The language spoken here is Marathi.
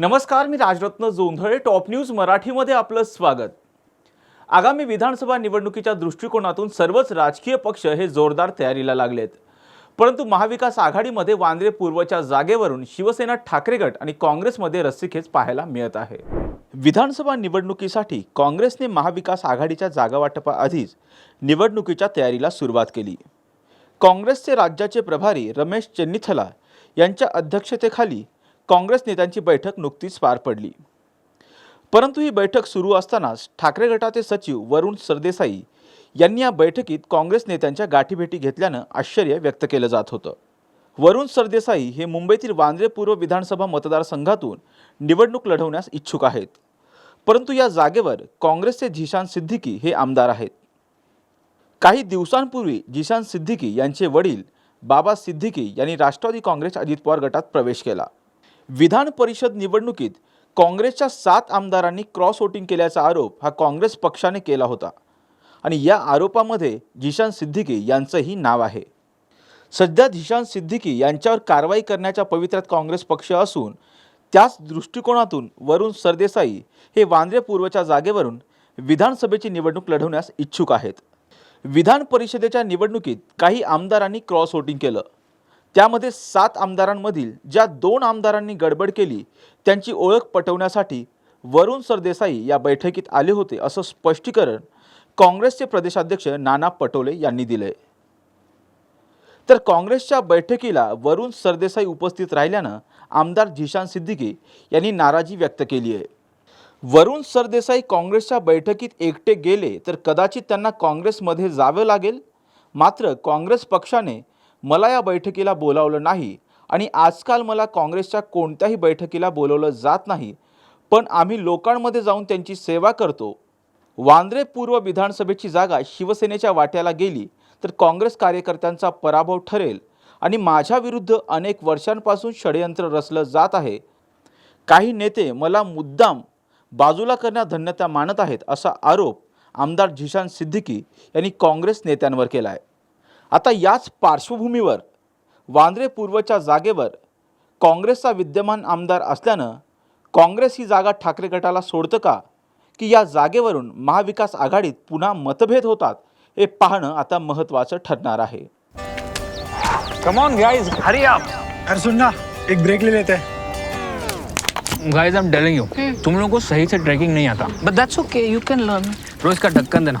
नमस्कार मी राजरत्न जोंधळे टॉप न्यूज मराठीमध्ये आपलं स्वागत. आगामी विधानसभा निवडणुकीच्या दृष्टिकोनातून सर्वच राजकीय पक्ष हे जोरदार तयारीला लागलेत. परंतु महाविकास आघाडीमध्ये वांद्रे पूर्वच्या जागेवरून शिवसेना ठाकरे गट आणि काँग्रेसमध्ये रस्सीखेच पाहायला मिळत आहे. विधानसभा निवडणुकीसाठी काँग्रेसने महाविकास आघाडीच्या जागावाटपाआधीच निवडणुकीच्या तयारीला सुरुवात केली. काँग्रेसचे राज्याचे प्रभारी रमेश चेन्निथला यांच्या अध्यक्षतेखाली काँग्रेस नेत्यांची बैठक नुकतीच पार पडली. परंतु ही बैठक सुरू असतानाच ठाकरे गटाचे सचिव वरुण सरदेसाई यांनी या बैठकीत काँग्रेस नेत्यांच्या गाठीभेटी घेतल्यानं आश्चर्य व्यक्त केलं जात होतं. वरुण सरदेसाई हे मुंबईतील वांद्रे पूर्व विधानसभा मतदारसंघातून निवडणूक लढवण्यास इच्छुक आहेत. परंतु या जागेवर काँग्रेसचे झिशान सिद्दीकी हे आमदार आहेत. काही दिवसांपूर्वी जिशान सिद्दीकी यांचे वडील बाबा सिद्दीकी यांनी राष्ट्रवादी काँग्रेस अजित पवार गटात प्रवेश केला. विधान परिषद निवडणुकीत काँग्रेसच्या सात आमदारांनी क्रॉस वोटिंग केल्याचा आरोप हा काँग्रेस पक्षाने केला होता. आणि या आरोपामध्ये झिशान सिद्दीकी यांचंही नाव आहे. सध्या झिशान सिद्दीकी यांच्यावर कारवाई करण्याच्या पवित्र्यात काँग्रेस पक्ष असून त्याच दृष्टिकोनातून वरुण सरदेसाई हे वांद्रे पूर्वच्या जागेवरून विधानसभेची निवडणूक लढवण्यास इच्छुक आहेत. विधान परिषदेच्या निवडणुकीत काही आमदारांनी क्रॉस वोटिंग केलं. त्यामध्ये सात आमदारांमधील ज्या दोन आमदारांनी गडबड केली त्यांची ओळख पटवण्यासाठी वरुण सरदेसाई या बैठकीत आले होते असं स्पष्टीकरण काँग्रेसचे प्रदेशाध्यक्ष नाना पटोले यांनी दिले तर काँग्रेसच्या बैठकीला वरुण सरदेसाई उपस्थित राहिल्यानं आमदार झिशान सिद्दीकी यांनी नाराजी व्यक्त केली आहे. वरुण सरदेसाई काँग्रेसच्या बैठकीत एकटे गेले तर कदाचित त्यांना काँग्रेसमध्ये जावं लागेल मात्र काँग्रेस पक्षाने मला या बैठकीला बोलावलं नाही आणि आजकाल मला काँग्रेसच्या कोणत्याही बैठकीला बोलवलं जात नाही पण आम्ही लोकांमध्ये जाऊन त्यांची सेवा करतो. वांद्रे पूर्व विधानसभेची जागा शिवसेनेच्या वाट्याला गेली तर काँग्रेस कार्यकर्त्यांचा पराभव ठरेल आणि माझ्या विरुद्ध अनेक वर्षांपासून षडयंत्र रचलं जात आहे. काही नेते मला मुद्दाम बाजूला करण्यात धन्यता मानत आहेत असा आरोप आमदार झिशान सिद्दीकी यांनी काँग्रेस नेत्यांवर केला आहे आता याच पार्श्वभूमीवर वांद्रे पूर्वच्या जागेवर काँग्रेसचा विद्यमान आमदार असल्यानं काँग्रेस ही जागा ठाकरे गटाला सोडतं का? की या जागेवरून महाविकास आघाडीत पुन्हा मतभेद होतात हे पाहणं आता महत्त्वाचं ठरणार आहे. Come on guys hurry up अरे सुन ना एक ब्रेक ले लेते. हैं guys I am telling you तुम लोगों को सही से ट्रैकिंग नहीं आता. But that's okay, you can learn. रोज का ढक्कन देना.